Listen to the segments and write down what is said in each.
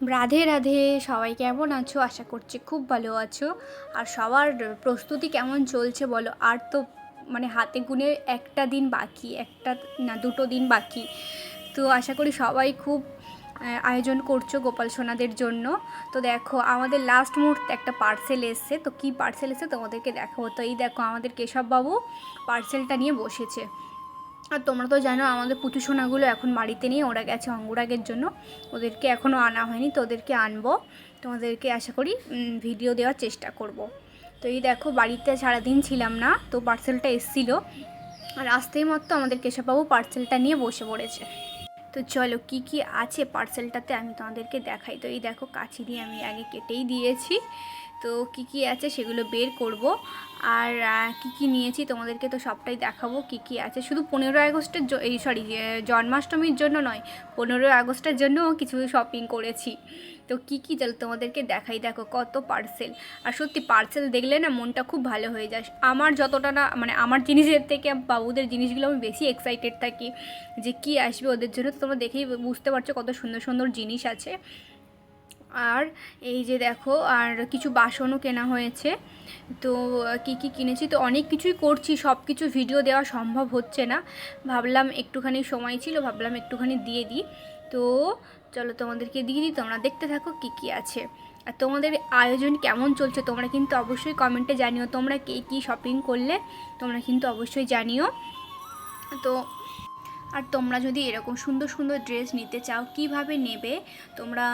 রাধে রাধে। সবাই কেমন আছো? আশা করছি খুব ভালো আছো। আর সবার প্রস্তুতি কেমন চলছে বলো? আর তো মানে হাতে গুনে একটা দিন বাকি, একটা না, দুটো দিন বাকি। তো আশা করি সবাই খুব আয়োজন করছ গোপাল সোনাদের জন্য। তো দেখো, আমাদের লাস্ট মুহূর্তে একটা পার্সেল এসছে। তো কি পার্সেল এসছে তোমাদেরকে দেখাবো। তো এই দেখো, আমাদের কেশববাবু পার্সেলটা নিয়ে বসেছে। আর তোমরা তো জানো আমাদের পুচু সোনাগুলো এখন বাড়িতে নেই, ওরা গেছে অঙ্গরাগের জন্য। ওদেরকে এখনও আনা হয়নি, তো ওদেরকে আনব। তোমাদেরকে আশা করি ভিডিও দেওয়ার চেষ্টা করব। তো এই দেখো, বাড়িতে সারাদিন ছিলাম না, তো পার্সেলটা এসেছিল। আর আসতেই মাত্র আমাদের কেশববাবু পার্সেলটা নিয়ে বসে পড়েছে। তো চলো, কি কি আছে পার্সেলটাতে আমি তোমাদেরকে দেখাই। তো এই দেখো কাছি দিয়ে আমি আগে কেটেই দিয়েছি। তো কি কি আছে সেগুলো বের করব। আর কি কি নিয়েছি তোমাদেরকে তো সবটাই দেখাবো কি কি আছে। শুধু পনেরোই আগস্টের এই সরি জন্মাষ্টমীর জন্য নয়, পনেরোই আগস্টের জন্যও কিছু শপিং করেছি। তো কি কি চল, তোমাদেরকে দেখাই। দেখো কত পার্সেল আর সত্যি পার্সেল দেখলে না মনটা খুব ভালো হয়ে যায়। আমার যতটা না মানে আমার জিনিসের থেকে বাবুদের জিনিসগুলো আমি বেশি এক্সাইটেড থাকি যে কি আসবে ওদের জন্য। তো তোমরা দেখেই বুঝতে পারছ কত সুন্দর সুন্দর জিনিস আছে। আর এই যে দেখো, আর কিছু বাসনও কেনা হয়েছে। তো, কি কি কিনেছি? তো অনেক কিছুই করছি সব কিছু ভিডিও দেওয়া সম্ভব হচ্ছে না। ভাবলাম একটুখানি সময় ছিল, ভাবলাম একটুখানি দিয়ে দিই। তো, চলো তোমাদেরকে দিয়ে দিই, তোমরা দেখতে থাকো কি কি আছে। আর তোমাদের আয়োজন কেমন চলছে, তোমরা কিন্তু অবশ্যই কমেন্টে জানিও। তোমরা কে কী শপিং করলে, তোমরা কিন্তু অবশ্যই জানিও। তো আর তোমরা যদি এরকম সুন্দর সুন্দর ড্রেস নিতে চাও, কীভাবে নেবে? তোমরা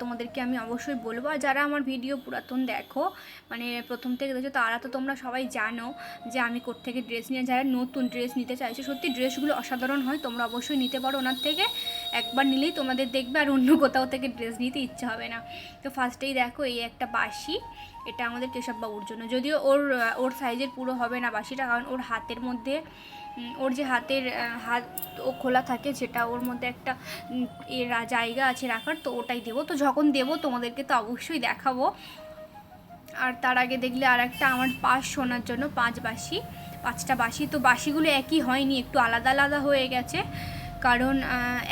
তোমাদেরকে আমি অবশ্যই বলব। আর যারা আমার ভিডিও পুরাতন দেখো মানে প্রথম থেকে দেখছ, তারা তো তোমরা সবাই জানো যে আমি কোত্থেকে ড্রেস নিয়ে, যারা নতুন ড্রেস নিতে চাইছো, সত্যি ড্রেসগুলো অসাধারণ হয়, তোমরা অবশ্যই নিতে পারো ওনার থেকে। একবার নিলেই তোমাদের দেখবে আর অন্য কোথাও থেকে ড্রেস নিতে ইচ্ছা হবে না। তো ফার্স্টেই দেখো, এই একটা বাসি এটা আমাদের কেশববাবুর জন্য। যদিও ওর ওর সাইজের পুরো হবে না বাসিটা, কারণ ওর হাতের মধ্যে ওর যে হাতের হাত ও খোলা থাকে যেটা ওর মধ্যে একটা জায়গা আছে রাখার, তো ওটাই দেবো। তো যখন দেবো তোমাদেরকে তো অবশ্যই দেখাবো। আর তার আগে দেখলে আর একটা আমার পাঁচ শোনার জন্য পাঁচ বাসি পাঁচটা বাসি তো বাসিগুলো একই হয়নি, একটু আলাদা আলাদা হয়ে গেছে। কারণ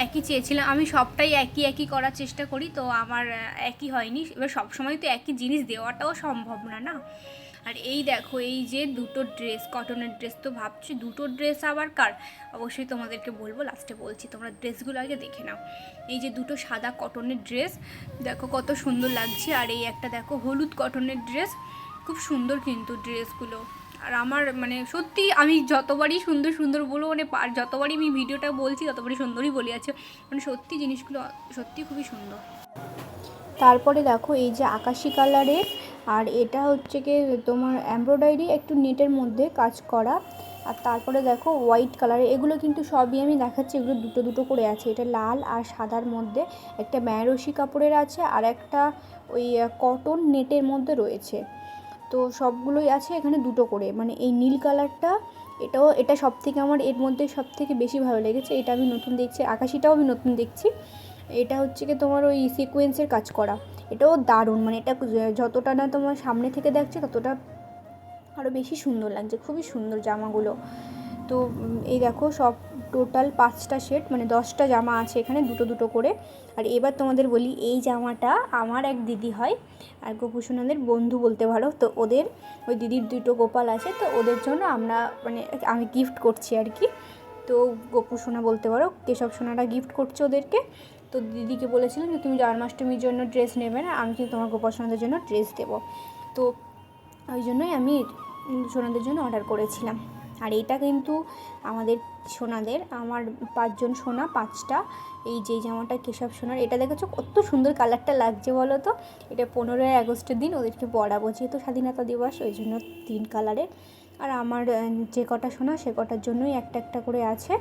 একই চেয়েছিলাম। আমি সবটাই একই একই করার চেষ্টা করি, তো আমার একই হয়নি। এবার সবসময় তো একই জিনিস দেওয়াটাও সম্ভব না না? আর এই দেখো, এই যে দুটো ড্রেস, কটনের ড্রেস তো ভাবছি, দুটো ড্রেস আবার কার? অবশ্যই তোমাদেরকে বলব, লাস্টে বলছি, তোমরা ড্রেসগুলো আগে দেখে নাও। এই যে দুটো সাদা কটনের ড্রেস, দেখো কত সুন্দর লাগছে। আর এই একটা দেখো হলুদ কটনের ড্রেস, খুব সুন্দর কিন্তু ড্রেসগুলো। আর আমার মানে সত্যি আমি যতবারই সুন্দর সুন্দর বলব মানে যতবারই আমি ভিডিওটা বলছি, ততবারই সুন্দরই বলি আছে মানে সত্যি জিনিসগুলো সত্যি খুবই সুন্দর। তারপরে দেখো, এই যে আকাশি কালারের, আর এটা হচ্ছে কি তোমার এমব্রয়ডারি একটু নেটের মধ্যে কাজ করা। আর তারপরে দেখো, হোয়াইট কালারের এগুলো কিন্তু সবই আমি দেখাচ্ছি, এগুলো দুটো দুটো করে আছে। এটা লাল আর সাদার মধ্যে একটা বেনারসি কাপড়ের আছে, আর একটা ওই কটন নেটের মধ্যে রয়েছে। তো সবগুলোই আছে এখানে দুটো করে। মানে এই নীল কালারটা, এটাও, এটা সব থেকে আমার এর মধ্যে সব থেকে বেশি ভালো লেগেছে। এটা আমি নতুন দেখছি, আকাশিটাও আমি নতুন দেখছি। এটা হচ্ছে কি তোমার ওই সিকোয়েন্সের কাজ করা। এটাও দারুণ মানে এটা যতটা না তোমার সামনে থেকে দেখছে, ততটা আরও বেশি সুন্দর লাগছে। খুবই সুন্দর জামাগুলো। তো এই দেখো সব টোটাল পাঁচটা সেট মানে দশটা জামা আছে এখানে, দুটো দুটো করে। আর এবার তোমাদের বলি, এই জামাটা আমার এক দিদি হয়, আর গোপুসোনাদের বন্ধু বলতে পারো। তো ওদের, ওই দিদির দুটো গোপাল আছে, তো ওদের জন্য আমরা মানে আমি গিফট করছি আর কি। তো গোপু সোনা বলতে পারো, কেশব সোনাটা গিফট করছে ওদেরকে। তো দিদিকে বলেছিলাম যে, তুমি জন্মাষ্টমীর জন্য ড্রেস নেবে না, আমি কিন্তু তোমার গোপাল সোনাদের জন্য ড্রেস দেবো। তো ওই জন্যই আমি সোনাদের জন্য অর্ডার করেছিলাম। আর এটা কিন্তু আমাদের সোনাদের, আমার পাঁচজন সোনা, পাঁচটা। এই যে জামাটা কেশব সোনার, এটা দেখেছ কত সুন্দর কালারটা লাগছে বলো তো? এটা পনেরোই আগস্টের দিন, ওদেরকে পড়াবো যেহেতু স্বাধীনতা দিবস, ওই জন্য তিন কালারের আর আমার যে কটা সোনা, সে কটার জন্যই একটা একটা করে আছে।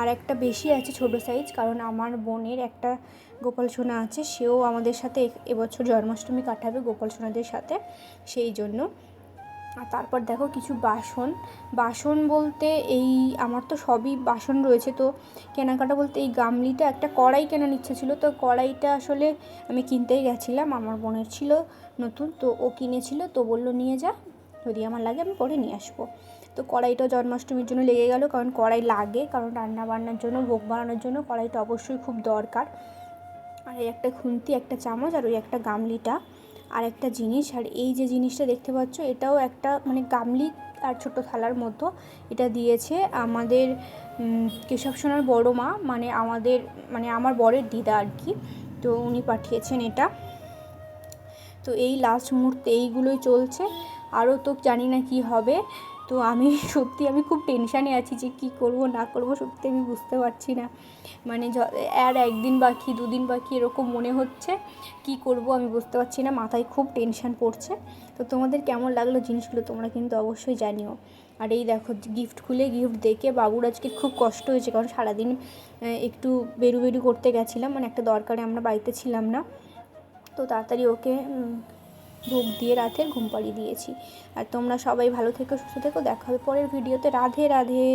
আর একটা বেশি আছে, ছোট সাইজ কারণ আমার বোনের একটা গোপাল সোনা আছে, সেও আমাদের সাথে এবছর জন্মাষ্টমী কাটাবে গোপাল সোনাদের সাথে, সেই জন্য। আর তারপর দেখো কিছু বাসন। বাসন বলতে এই আমার তো সবই বাসন রয়েছে, তো কেনাকাটা বলতে এই গামলিটা একটা কড়াই কেনার ইচ্ছা ছিল, তো কড়াইটা আসলে আমি কিনতেই গেছিলাম, আমার বোনের ছিল নতুন, তো ও কিনেছিল, তো বলল নিয়ে যা, যদি আমার লাগে আমি পরে নিয়ে আসব। তো কড়াইটা জন্মাষ্টমীর জন্য লেগে গেল, কারণ কড়াই লাগে, কারণ রান্না বান্নার জন্য, ভোগ বানানোর জন্য কড়াইটা অবশ্যই খুব দরকার। আর এই একটা খুন্তি, একটা চামচ, আর ওই একটা গামলিটা আর একটা জিনিস, আর এই যে জিনিসটা দেখতে পাচ্ছ, এটাও একটা মানে গামলি আর ছোট থালার মতো এটা দিয়েছে আমাদের কেশব সোনার বড় মা মানে আমাদের মানে আমার বরের দিদা আর কি। তো উনি পাঠিয়েছেন এটা। তো এই লাস্ট মুহূর্তে এইগুলোই চলছে। আরও তো জানি না কি হবে। তো আমি সত্যি আমি খুব টেনশানে আছি যে কি করব, না করব, সত্যি আমি বুঝতে পারছি না। মানে আর একদিন বাকি, দুদিন বাকি এরকম মনে হচ্ছে, কি করব আমি বুঝতে পারছি না, মাথায় খুব টেনশন পড়ছে। তো তোমাদের কেমন লাগল জিনিসগুলো তোমরা কিন্তু অবশ্যই জানিও। আর এই দেখো গিফট খুলে গিফট দেখে বাবুর আজকে খুব কষ্ট হয়েছে, কারণ সারাদিন একটু বেরু বেরু করতে গেছিলাম মানে একটা দরকারে আমরা বাড়িতে ছিলাম না। তো তাড়াতাড়ি ওকে ভোগ দিয়ে রাতের ঘুম পাড়িয়ে দিয়েছি। আর তোমরা সবাই ভালো থেকো, সুস্থ থেকো। দেখা হবে পরের ভিডিওতে রাধে রাধে।